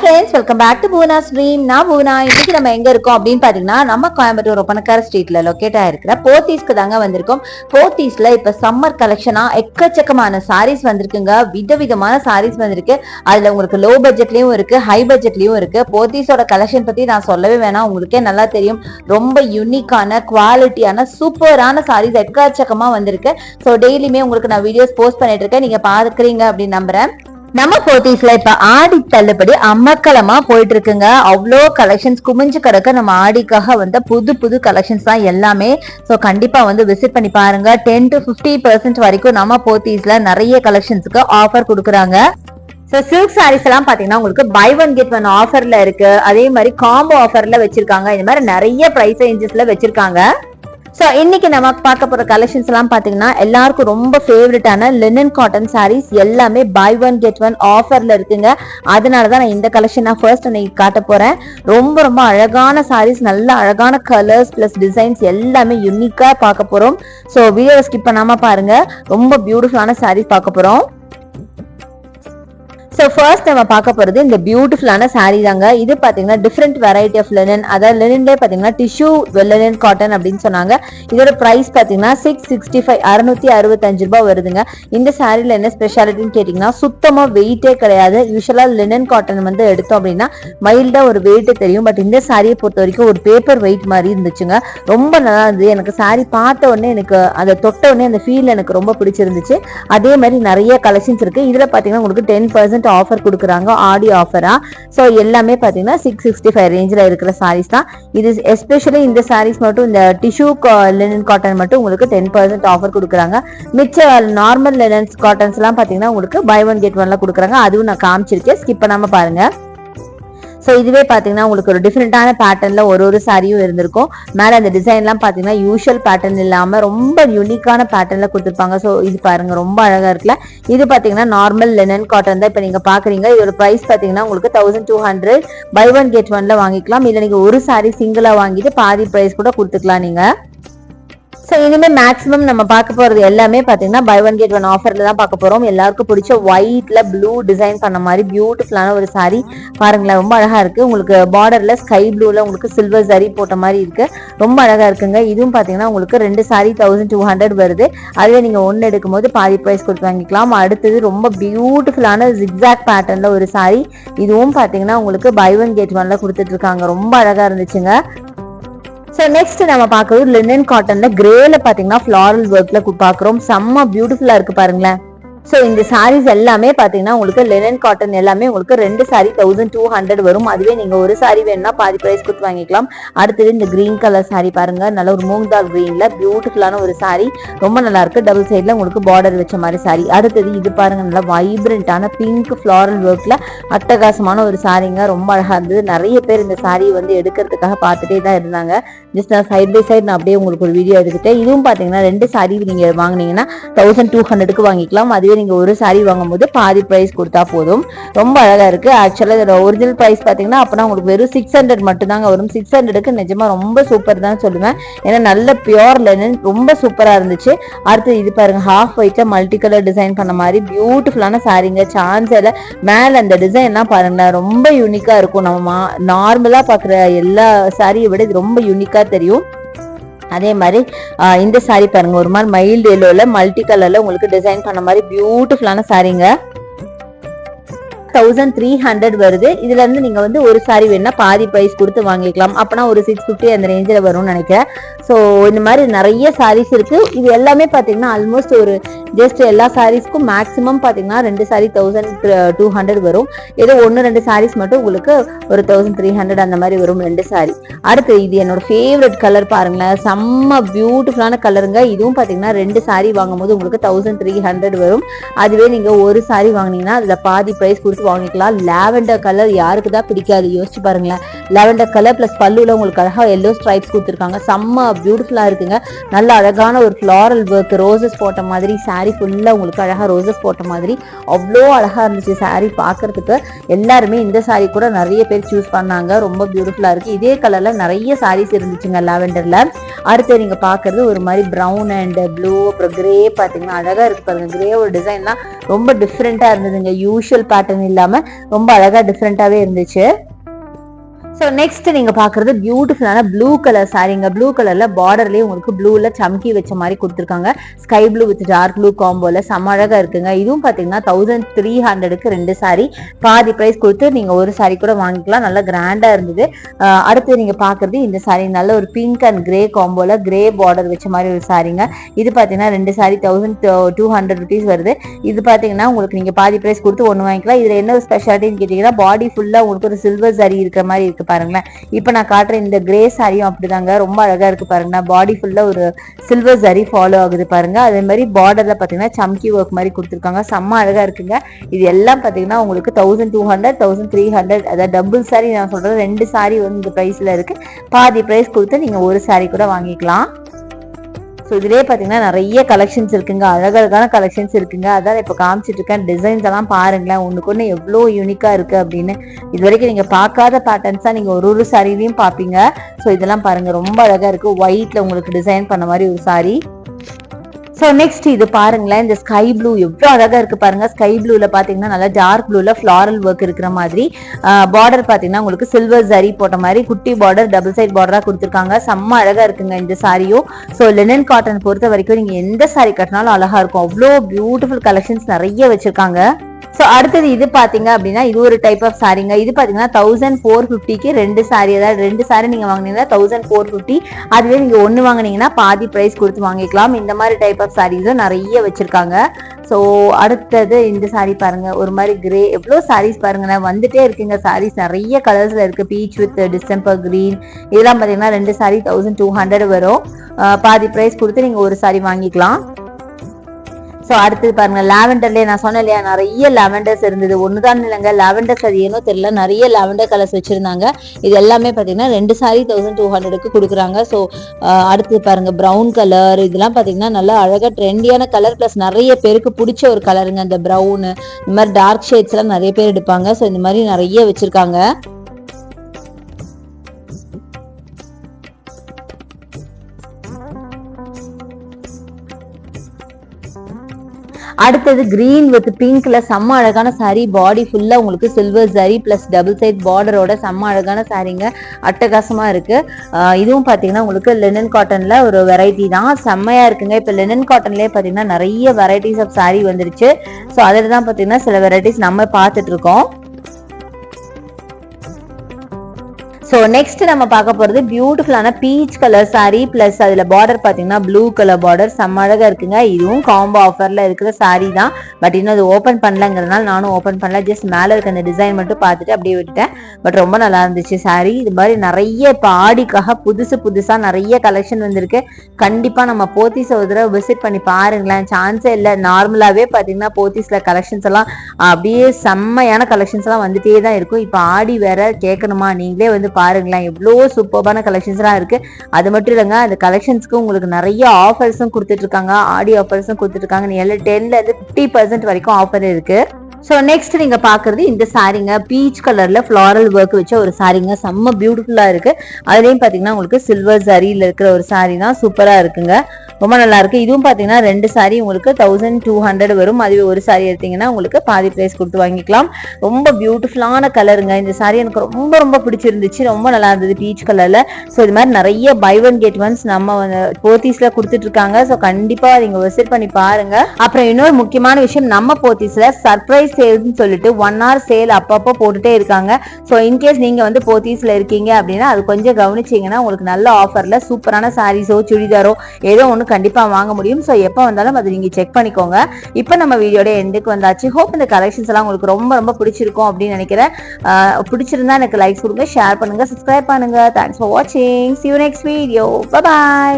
Friends welcome back to Poona stream நான் பூனா இன்னைக்கு நம்ம எங்க இருக்கோம் அப்படின்னு பாத்தீங்கன்னா நம்ம கோயம்புத்தூர் ஒப்பனக்கார ஸ்ட்ரீட்ல லொக்கேட் ஆயிருக்கிற போத்தீஸ்க்கு தாங்க வந்திருக்கோம். போத்தீஸ்ல இப்ப சம்மர் கலெக்ஷனா எக்கச்சக்கமான சாரீஸ் வந்திருக்குங்க. விதவிதமான சாரீஸ் வந்திருக்கு. அதுல உங்களுக்கு லோ பட்ஜெட்லயும் இருக்கு ஹை பட்ஜெட்லயும் இருக்கு. போத்தீஸோட கலெக்ஷன் பத்தி நான் சொல்லவே வேணாம். உங்களுக்கே நல்லா தெரியும். ரொம்ப யூனிக்கான குவாலிட்டியான சூப்பரான சாரீஸ் எக்கச்சக்கமா வந்திருக்கு. ஸோ டெய்லியுமே உங்களுக்கு நான் வீடியோஸ் போஸ்ட் பண்ணிட்டு இருக்கேன். நீங்க பாக்குறீங்க அப்படின்னு நம்புறேன். நம்ம போத்தீஸ்ல இப்ப ஆடி தள்ளுபடி அமக்கலமா போயிட்டு இருக்குங்க அவ்வளோ கலெக்ஷன்ஸ் குமிஞ்சு கிடக்க நம்ம ஆடிக்காக வந்த புது புது கலெக்ஷன்ஸ் தான் எல்லாமே. ஸோ கண்டிப்பா வந்து விசிட் பண்ணி பாருங்க. டென் டு பிப்டி பர்சன்ட் வரைக்கும் நம்ம போத்தீஸ்ல நிறைய கலெக்ஷன்ஸுக்கு ஆஃபர் கொடுக்குறாங்க. ஸோ சில்க் சாரீஸ் எல்லாம் பார்த்தீங்கன்னா உங்களுக்கு பை ஒன் கெட் ஒன் ஆஃபர்ல இருக்கு. அதே மாதிரி காம்போ ஆஃபர்ல வச்சிருக்காங்க. இந்த மாதிரி நிறைய ப்ரைஸ் ரேஞ்சஸ்ல வச்சிருக்காங்க. ஸோ இன்னைக்கு நம்ம பார்க்க போற கலெக்ஷன்ஸ் எல்லாம் பாத்தீங்கன்னா எல்லாருக்கும் ரொம்ப ஃபேவரட்டான லினன் காட்டன் சாரீஸ் எல்லாமே பை ஒன் கெட் ஒன் ஆஃபர்ல இருக்குங்க. அதனால தான் நான் இந்த கலெக்ஷன் நான் ஃபர்ஸ்ட் இன்னைக்கு காட்ட போறேன். ரொம்ப ரொம்ப அழகான சாரீஸ் நல்ல அழகான கலர்ஸ் பிளஸ் டிசைன்ஸ் எல்லாமே யூனிக்கா பார்க்க போறோம். ஸோ வீடியோ ஸ்கிப் பண்ணாம பாருங்க. ரொம்ப பியூட்டிஃபுல்லான சாரீஸ் பார்க்க போறோம். ஸோ ஃபர்ஸ்ட் நம்ம பார்க்க போகிறது இந்த பியூட்டிஃபுல்லான சாரீ தாங்க. இது பார்த்தீங்கன்னா டிஃப்ரெண்ட் வெரைட்டி ஆஃப் லெனன் அதாவது லெனன்லேயே பார்த்தீங்கன்னா டிஷ்யூ லெனன் காட்டன் அப்படின்னு சொன்னாங்க. இதோட ப்ரைஸ் பார்த்தீங்கன்னா சிக்ஸ் சிக்ஸ்டி ஃபைவ் அறுநூத்தி அறுபத்தஞ்சு ரூபாய் வருதுங்க. இந்த சாரியில் என்ன ஸ்பெஷாலிட்டின்னு கேட்டிங்கன்னா சுத்தமாக வெயிட்டே கிடையாது. யூஸ்வலாக லெனன் காட்டன் வந்து எடுத்தோம் அப்படின்னா மைல்டாக ஒரு வெயிட்டு தெரியும். பட் இந்த சாரியை பொறுத்த வரைக்கும் ஒரு பேப்பர் வெயிட் மாதிரி இருந்துச்சுங்க. ரொம்ப நல்லா இருந்தது. எனக்கு சாரி பார்த்த உடனே எனக்கு அதை தொட்ட உடனே அந்த ஃபீல் எனக்கு ரொம்ப பிடிச்சிருந்துச்சு. அதே மாதிரி நிறைய கலெக்ஷன்ஸ் இருக்குது இதில் பார்த்தீங்கன்னா உங்களுக்கு டென் பர்சன்ட் ஆஃபர் கொடுக்குறாங்க. ஆடி ஆஃபராக ஸோ எல்லாமே பாத்தீங்கன்னா சிக்ஸ் சிக்ஸ்டி ஃபைவ் ரேஞ்சில் இருக்கிற சாரீஸ் தான். இது எஸ்பெஷலி இந்த சாரீஸ் மட்டும் இந்த டிஷ்யூ லினன் காட்டன் மட்டும் உங்களுக்கு டென் பர்சன்ட் ஆஃபர் கொடுக்குறாங்க. மிச்ச நார்மல் லினன்ஸ் காட்டன்ஸ்லாம் பார்த்தீங்கன்னா பாத்தீங்கன்னா உங்களுக்கு பை ஒன் கெட் ஒன்லாம் கொடுக்குறாங்க. அதுவும் நான் காமிச்சிருக்கேன். ஸ்கிப் பண்ணாமல் பாருங்க. ஸோ இதுவே பார்த்தீங்கன்னா உங்களுக்கு ஒரு டிஃப்ரெண்ட்டான பேட்டர்னில் ஒரு ஒரு சாரியும் இருந்திருக்கும். மேலே அந்த டிசைன்லாம் பார்த்தீங்கன்னா யூஷுவல் பேட்டர்ன் இல்லாமல் ரொம்ப யூனிக்கான பேட்டர்னில் கொடுத்துருப்பாங்க. ஸோ இது பாருங்க ரொம்ப அழகாக இருக்குல்ல. இது பார்த்தீங்கன்னா நார்மல் லெனன் காட்டன் தான் இப்போ நீங்கள் பார்க்குறீங்க இதோட ப்ரைஸ் பார்த்தீங்கன்னா உங்களுக்கு thousand two hundred buy one get ஒன்ல வாங்கிக்கலாம். இல்லை நீங்கள் ஒரு சாரி சிங்கிளாக வாங்கிட்டு பாதி ப்ரைஸ் கூட கொடுத்துக்கலாம் நீங்கள் ஸோ இனிமேல் மேக்ஸிமம் நம்ம பார்க்க போகிறது எல்லாமே பார்த்தீங்கன்னா பை ஒன் கேட் ஒன் ஆஃபரில் தான் பார்க்க போகிறோம் எல்லாருக்கும் பிடிச்ச ஒயிட்டில் ப்ளூ டிசைன் பண்ண மாதிரி பியூட்டிஃபுல்லான ஒரு சாரீ பாருங்களேன் ரொம்ப அழகாக இருக்குது உங்களுக்கு பார்டரில் ஸ்கை ப்ளூவில் உங்களுக்கு சில்வர் சரி போட்ட மாதிரி இருக்குது ரொம்ப அழகாக இருக்குங்க. இதுவும் பார்த்தீங்கன்னா உங்களுக்கு ரெண்டு சாரீ தௌசண்ட் டூ ஹண்ட்ரட் வருது. அதுவே நீங்கள் ஒன்று எடுக்கும்போது பாதி ப்ரைஸ் கொடுத்து வாங்கிக்கலாம். அடுத்தது ரொம்ப பியூட்டிஃபுல்லான ஜிக்ஸாக் பேட்டர்னில் ஒரு சாரீ இதுவும் பார்த்தீங்கன்னா உங்களுக்கு பை ஒன் கேட் ஒன்ல கொடுத்துட்ருக்காங்க ரொம்ப அழகாக இருந்துச்சுங்க. ஸோ நெக்ஸ்ட் நம்ம பார்க்கறது லினன் காட்டன்ல கிரேல பாத்தீங்கன்னா ஃபிளாரல் ஒர்க்ல பாக்குறோம் செம்ம பியூட்டிஃபுல்லா இருக்கு பாருங்களேன். ஸோ இந்த சாரீஸ் எல்லாமே பார்த்தீங்கன்னா உங்களுக்கு லெனன் காட்டன் எல்லாமே உங்களுக்கு ரெண்டு சாரி தௌசண்ட் டூ ஹண்ட்ரட் வரும். அதுவே நீங்க ஒரு சாரி வேணும்னா பாதி ப்ரைஸ் கொடுத்து வாங்கிக்கலாம். அடுத்தது இந்த கிரீன் கலர் சாரி பாருங்க. நல்ல ஒரு மூங் க்ரீனில் கிரீன்ல பியூட்டிஃபுல்லான ஒரு சாரி ரொம்ப நல்லா இருக்கு. டபுள் சைடில் உங்களுக்கு பார்டர் வச்ச மாதிரி சாரி அடுத்தது இது பாருங்க. நல்லா வைப்ரண்ட்டான பிங்க் ஃப்ளாரல் ஒர்க்கில் அட்டகாசமான ஒரு சாரிங்க ரொம்ப அழகா இருந்தது. நிறைய பேர் இந்த சாரியை வந்து எடுக்கிறதுக்காக பார்த்துட்டே தான் இருந்தாங்க. ஜஸ்ட் நான் சைட் பை சைடு நான் அப்படியே உங்களுக்கு ஒரு வீடியோ எடுத்துட்டேன் இதுவும் பார்த்தீங்கன்னா ரெண்டு சாரி நீங்கள் வாங்கினீங்கன்னா தௌசண்ட் டூ ஹண்ட்ரடுக்கு வாங்கிக்கலாம். அதுவே நீங்கள் ஒரு சாரி வாங்கும்போது பாதி ப்ரைஸ் கொடுத்தா போதும். ரொம்ப அழகாக இருக்குது ஆக்சுவலாக இதோட ஒரிஜினல் ப்ரைஸ் பார்த்தீங்கன்னா அப்போனா உங்களுக்கு வெறும் சிக்ஸ் ஹண்ட்ரட் மட்டும்தாங்க வரும். சிக்ஸ் ஹண்ட்ரடுக்கு நிஜமா ரொம்ப சூப்பர் தான் சொல்லுவேன். ஏன்னா நல்ல பியோர் லெனன் ரொம்ப சூப்பராக இருந்துச்சு. அடுத்து இது பாருங்கள் ஹாஃப் ஒயிட்ல மல்டி கலர் டிசைன் பண்ண மாதிரி பியூட்டிஃபுல்லான சாரீங்க சான்ஸ்ல மேலே அந்த டிசைன்லாம் பாருங்களேன் ரொம்ப யூனிக்காக இருக்கும். நம்ம நார்மலாக பார்க்குற எல்லா சாரியை விட இது ரொம்ப யூனிக்காக தெரியும். அதே மாதிரி இந்த சாரி பாருங்க. ஒரு மாதிரி மைல்டு எல்லோல மல்டி கலர்ல உங்களுக்கு டிசைன் பண்ண மாதிரி பியூட்டிஃபுல்லான சாரீங்க தௌசண்ட் த்ரீ ஹண்ட்ரட் வருது. இதுல இருந்து நீங்க வந்து ஒரு சாரி வேணா பாதி பிரைஸ் கொடுத்து வாங்கிக்கலாம். அப்பனா ஒரு சிக்ஸ் ஃபிஃப்டி அந்த ரேஞ்சில் வரும்னு நினைக்கிறேன். ஸோ இந்த மாதிரி நிறைய சாரீஸ் இருக்குது இது எல்லாமே பார்த்தீங்கன்னா ஆல்மோஸ்ட் ஒரு ஜஸ்ட் எல்லா சாரீஸ்க்கும் மேக்ஸிமம் பார்த்தீங்கன்னா ரெண்டு சாரீ தௌசண்ட் டூ ஹண்ட்ரட் வரும். ஏதோ ஒன்று ரெண்டு சாரீஸ் மட்டும் உங்களுக்கு ஒரு தௌசண்ட் த்ரீ ஹண்ட்ரட் அந்த மாதிரி வரும் ரெண்டு சாரி அடுத்து இது என்னோட ஃபேவரட் கலர் பாருங்களேன். செம்ம பியூட்டிஃபுல்லான கலருங்க இதுவும் பார்த்தீங்கன்னா ரெண்டு சாரீ வாங்கும்போது உங்களுக்கு தௌசண்ட் த்ரீ ஹண்ட்ரட் வரும். அதுவே நீங்கள் ஒரு சாரி வாங்குனீங்கன்னா அதில் பாதி ப்ரைஸ் கொடுத்து வாங்கிக்கலாம். லாவெண்டர் கலர் யாருக்கு தான் பிடிக்காது. யோசிச்சு பாருங்களேன். லெவண்டர் கலர் ப்ளஸ் பல்லுவில் உங்களுக்கு அழகாக எல்லோ ஸ்ட்ரைப்ஸ் கொடுத்துருக்காங்க. செம்ம பியூட்டிஃபுல்லாக இருக்குங்க. நல்ல அழகான ஒரு ஃப்ளாரல் ஒர்க் ரோசஸ் போட்ட மாதிரி சாரீ ஃபுல்லாக உங்களுக்கு அழகாக ரோசஸ் போட்ட மாதிரி அவ்வளோ அழகாக இருந்துச்சு சாரீ பார்க்கறதுக்கு எல்லாருமே இந்த சாரீ கூட நிறைய பேர் சூஸ் பண்ணாங்க. ரொம்ப பியூட்டிஃபுல்லாக இருக்குது இதே கலரில் நிறைய சாரீஸ் இருந்துச்சுங்க லாவெண்டரில் அடுத்து நீங்கள் பார்க்குறது ஒரு மாதிரி ப்ரௌன் அண்ட் ப்ளூ அப்புறம் கிரே பார்த்தீங்கன்னா அழகாக இருக்கு பாருங்க. கிரே ஒரு டிசைன்லாம் ரொம்ப டிஃப்ரெண்ட்டாக இருந்ததுங்க. யூஷுவல் பேட்டர்ன் இல்லாமல் ரொம்ப அழகாக டிஃப்ரெண்ட்டாகவே இருந்துச்சு. ஸோ நெக்ஸ்ட் நீங்க பாக்குறது பியூட்டிஃபுல்லான ப்ளூ கலர் சாரீங்க ப்ளூ கலர்ல பார்டர்லயே உங்களுக்கு ப்ளூல சம்கி வச்ச மாதிரி கொடுத்துருக்காங்க. Sky blue with dark blue காம்போல செம அழகா இருக்குங்க. இதுவும் பாத்தீங்கன்னா தௌசண்ட் த்ரீ ஹண்ட்ரடுக்கு ரெண்டு சாரீ பாதி பிரைஸ் கொடுத்து நீங்க ஒரு சாரீ கூட வாங்கிக்கலாம். நல்லா கிராண்டா இருந்தது. அடுத்து நீங்க பாக்குறது இந்த சாரீ நல்ல ஒரு பிங்க் அண்ட் கிரே காம்போல கிரே பார்டர் வச்ச மாதிரி ஒரு சாரீங்க. இது பாத்தீங்கன்னா ரெண்டு saree thousand two hundred rupees வருது. இது பாத்தீங்கன்னா உங்களுக்கு நீங்க பாதி பிரைஸ் கொடுத்து ஒன்று வாங்கிக்கலாம். இதுல என்ன ஒரு ஸ்பெஷாலிட்டின்னு கேட்டீங்கன்னா பாடி ஃபுல்லா உங்களுக்கு ஒரு சில்வர் சாரி இருக்கிற மாதிரி இருக்கு. பாருங்களேன். இப்போ நான் காட்டுற இந்த கிரே சாரியும் அப்படிதாங்க. ரொம்ப அழகா இருக்கு பாருங்கன்னா பாடி ஃபுல்லா ஒரு சில்வர் சரி ஃபாலோ ஆகுது பாருங்க. அதே மாதிரி பார்டர்ல பாத்தீங்கன்னா சம்கி ஒர்க் மாதிரி கொடுத்துருக்காங்க. செம்ம அழகா இருக்குங்க. இது எல்லாம் பார்த்தீங்கன்னா உங்களுக்கு thousand two hundred thousand three hundred அதாவது டபுள் சாரி நான் சொல்றது ரெண்டு சாரி வந்து இந்த ப்ரைஸ்ல இருக்கு. பாதி ப்ரைஸ் கொடுத்து நீங்க ஒரு சாரி கூட வாங்கிக்கலாம். ஸோ இதுலேயே பார்த்தீங்கன்னா நிறைய கலெக்ஷன்ஸ் இருக்குங்க. அழகழகான கலெக்ஷன்ஸ் இருக்குங்க. அதான் இப்போ காமிச்சிட்டு இருக்கேன். டிசைன்ஸ் எல்லாம் பாருங்களேன். ஒன்றுக்கு ஒன்று எவ்வளோ யூனிக்காக இருக்கு அப்படின்னு. இது வரைக்கும் நீங்கள் பார்க்காத பேட்டர்ன்ஸாக நீங்கள் ஒரு ஒரு சாரிலையும் பார்ப்பீங்க. ஸோ இதெல்லாம் பாருங்க. ரொம்ப அழகாக இருக்கு. ஒயிட்டில் உங்களுக்கு டிசைன் பண்ண மாதிரி ஒரு சாரி ஸோ நெக்ஸ்ட் இது பாருங்களேன் இந்த ஸ்கை ப்ளூ எவ்வளோ அழகாக இருக்குது பாருங்கள் ஸ்கை ப்ளூவில் பார்த்தீங்கன்னா நல்லா டார்க் ப்ளூவில் ஃப்ளாரல் ஒர்க் இருக்கிற மாதிரி பார்டர் பார்த்தீங்கன்னா உங்களுக்கு சில்வர் ஜரி போட்ட மாதிரி குட்டி பார்டர் டபுள் சைட் பார்டராக கொடுத்துருக்காங்க. செம்ம அழகாக இருக்குங்க இந்த சாரியும். ஸோ லெனன் காட்டன் பொறுத்த வரைக்கும் நீங்கள் எந்த சாரி கட்டினாலும் அழகாக இருக்கும். அவ்வளோ பியூட்டிஃபுல் கலெக்ஷன்ஸ் நிறைய வச்சுருக்காங்க. ஸோ அடுத்தது இது பார்த்தீங்க அப்படின்னா இது ஒரு டைப் ஆஃப் சாரிங்க இது பார்த்தீங்கன்னா தௌசண்ட் ஃபோர் ஃபிஃப்டிக்கு ரெண்டு சாரி அதாவது ரெண்டு சாரி நீங்கள் வாங்கினீங்கன்னா தௌசண்ட் ஃபோர் ஃபிஃப்டி அதுவே நீங்கள் ஒன்று வாங்குனீங்கன்னா பாதி ப்ரைஸ் கொடுத்து வாங்கிக்கலாம். இந்த மாதிரி டைப் ஆஃப் சாரீஸும் நிறைய வச்சுருக்காங்க. ஸோ அடுத்தது இந்த சாரி பாருங்கள் ஒரு மாதிரி கிரே எவ்வளோ சாரீஸ் பாருங்க வந்துட்டே இருக்குங்க சாரீஸ் நிறைய கலர்ஸில் இருக்குது பீச் வித் டிசம்பர் க்ரீன் இதெல்லாம் பார்த்தீங்கன்னா ரெண்டு சாரி தௌசண்ட் டூ ஹண்ட்ரட் வரும். பாதி ப்ரைஸ் கொடுத்து நீங்கள் ஒரு சாரி வாங்கிக்கலாம். ஸோ அடுத்தது பாருங்க லாவெண்டர்லேயே நான் சொன்னேன் இல்லையா நிறைய லாவெண்டர்ஸ் இருந்தது. ஒண்ணுதான் இல்லைங்க லாவெண்டர்ஸ் அது ஏனோ தெரியல நிறைய லாவெண்டர் கலர்ஸ் வச்சிருந்தாங்க. இது எல்லாமே பார்த்தீங்கன்னா ரெண்டு சாரி தௌசண்ட் டூ ஹண்ட்ரடுக்கு கொடுக்குறாங்க. ஸோ அடுத்தது பாருங்க ப்ரௌன் கலர் இதெல்லாம் பார்த்தீங்கன்னா நல்லா அழகா ட்ரெண்டியான கலர் ப்ளஸ் நிறைய பேருக்கு பிடிச்ச ஒரு கலருங்க அந்த ப்ரௌனு இந்த மாதிரி டார்க் ஷேட்ஸ் எல்லாம் நிறைய பேர் எடுப்பாங்க. ஸோ இந்த மாதிரி நிறைய வச்சிருக்காங்க. அடுத்தது கிரீன் வித் பிங்க்ல செம்ம அழகான saree பாடி ஃபுல்லா உங்களுக்கு சில்வர் சரி பிளஸ் டபுள் சைட் பார்டரோட செம்ம அழகான சாரீங்க அட்டகாசமா இருக்கு. இதுவும் பாத்தீங்கன்னா உங்களுக்கு லெனன் காட்டன்ல ஒரு வெரைட்டி தான். செம்மையா இருக்குங்க. இப்ப லெனன் காட்டன்லயே பாத்தீங்கன்னா நிறைய வெரைட்டிஸ் ஆஃப் saree வந்துருச்சு. ஸோ அதில் தான் பாத்தீங்கன்னா சில வெரைட்டிஸ் நம்ம பார்த்துட்டு ஸோ நெக்ஸ்ட் நம்ம பார்க்க போகிறது பியூட்டிஃபுல்லான பீச் கலர் சாரீ ப்ளஸ் அதில் பார்டர் பார்த்தீங்கன்னா ப்ளூ கலர் பார்டர் செம்ம அழகாக இருக்குங்க. இதுவும் காம்போ ஆஃபரில் இருக்கிற சாரீ தான். பட் இன்னும் அது ஓப்பன் பண்ணலங்கிறதுனால நானும் ஓப்பன் பண்ணல. ஜஸ்ட் மேலே இருக்க அந்த டிசைன் மட்டும் பார்த்துட்டு அப்படியே விட்டுட்டேன். பட் ரொம்ப நல்லா இருந்துச்சு saree. இது மாதிரி நிறைய இப்போ ஆடிக்காக புதுசு புதுசாக நிறைய கலெக்ஷன் வந்திருக்கு. கண்டிப்பாக நம்ம போத்தீஸ் ஒரு தடவை விசிட் பண்ணி பாருங்களேன். சான்ஸே இல்லை. நார்மலாகவே பார்த்தீங்கன்னா போத்தீஸில் கலெக்ஷன்ஸ் எல்லாம் அப்படியே செம்மையான கலெக்ஷன்ஸ் எல்லாம் வந்துட்டே தான் இருக்கும். இப்போ ஆடி வேற கேட்கணுமா? நீங்களே வந்து பாருங்களேன் எவ்வளோ சூப்பர்பான கலெக்ஷன்ஸ்லாம் இருக்கு. அது மட்டும் இல்லைங்க அந்த கலெக்ஷன்ஸ்க்கு உங்களுக்கு நிறைய ஆஃபர்ஸும் கொடுத்துட்ருக்காங்க ஆடி ஆஃபர்ஸும் கொடுத்துட்ருக்காங்க நீ எல்லாம் டென்ல ஃபிஃப்டி பர்சன்ட் வரைக்கும் ஆஃபர் இருக்கு. ஸோ நெக்ஸ்ட் நீங்க பாக்குறது இந்த சாரீங்க பீச் கலர்ல ஃப்ளாரல் ஒர்க் வச்ச ஒரு சாரீங்க செம்ம பியூட்டிஃபுல்லாக இருக்கு. அதுலேயும் பாத்தீங்கன்னா உங்களுக்கு சில்வர் சாரியில் இருக்கிற ஒரு சாரீ தான் சூப்பராக இருக்குங்க. ரொம்ப நல்லா இருக்கு. இதுவும் பார்த்தீங்கன்னா ரெண்டு சாரி உங்களுக்கு தௌசண்ட் டூ ஹண்ட்ரட் வரும். அதுவே ஒரு சாரி எடுத்தீங்கன்னா உங்களுக்கு பாதி ப்ரைஸ் கொடுத்து வாங்கிக்கலாம். ரொம்ப பியூட்டிஃபுல்லான கலருங்க இந்த சாரி எனக்கு ரொம்ப ரொம்ப பிடிச்சிருந்துச்சு. ரொம்ப நல்லா இருந்தது பீச் கலரில் ஸோ இது மாதிரி நிறைய பை ஒன் கெட் ஒன்ஸ் நம்ம போத்தீஸ்ல கொடுத்துட்ருக்காங்க ஸோ கண்டிப்பாக நீங்கள் விசிட் பண்ணி பாருங்க. அப்புறம் இன்னொரு முக்கியமான விஷயம் நம்ம போத்தீஸ்ல சர்ப்ரைஸ் சேல்ஸ்னு சொல்லிட்டு ஒன் ஹவர் சேல் அப்பப்போ போட்டுட்டே இருக்காங்க. ஸோ இன்கேஸ் நீங்க வந்து போத்தீஸில் இருக்கீங்க அப்படின்னா அது கொஞ்சம் கவனிச்சீங்கன்னா உங்களுக்கு நல்ல ஆஃபர்ல சூப்பரான சாரீஸோ சுடிதாரோ ஏதோ ஒன்று கண்டிப்பா வாங்க முடியும். ஸோ எப்போ வந்தாலும் அதை நீங்க செக் பண்ணிக்கோங்க. இப்போ நம்ம வீடியோட எண்டுக்கு வந்தாச்சு. ஹோப் இந்த கலெக்ஷன்ஸ் எல்லாம் உங்களுக்கு ரொம்ப ரொம்ப பிடிச்சிருக்கும் அப்படின்னு நினைக்கிறேன். ஆஹ் பிடிச்சிருந்தா எனக்கு லைக் கொடுங்க ஷேர் பண்ணுங்க சப்ஸ்கிரைப் பண்ணுங்க. தேங்க்ஸ் ஃபார் வாட்சிங் see you next video bye